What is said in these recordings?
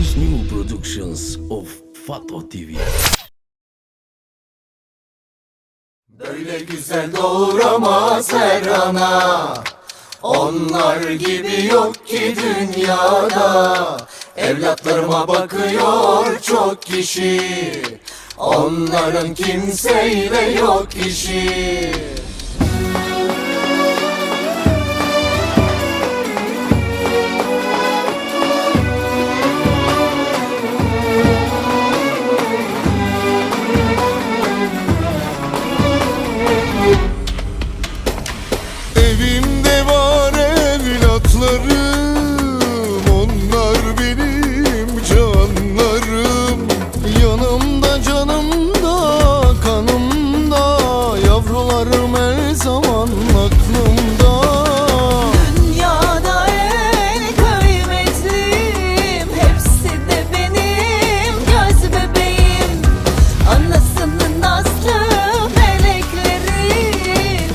is new productions of Fato TV. Böyle güzel doğuramaz her ana. Onlar gibi yok ki dünyada. Evlatlarıma bakıyor çok kişi. Onların kimseyle yok işi Yavrularım her zaman aklımda. Dünyada en kıymetlim Hepsi de benim. Göz bebeğim Anasının nazlı melekleri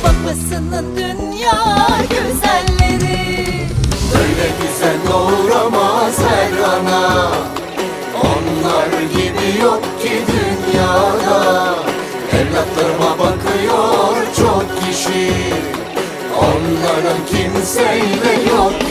Babasının dünya güzelleri. Böyle güzel doğuramaz her ana. Onlar gibi yok ki dünyada. Evlatlarıma bakıyor çok kişi. Onların kimseyle yok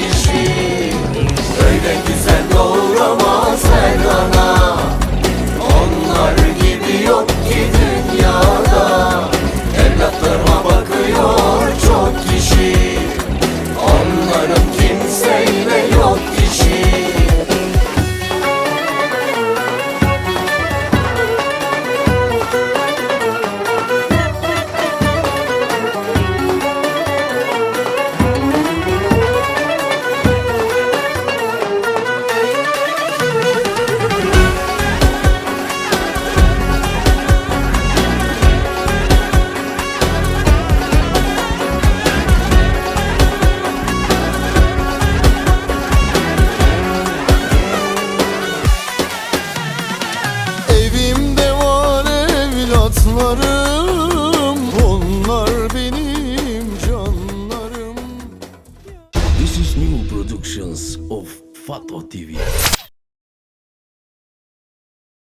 evlatlarım Onlar benim canlarım This is new productions of Fato TV.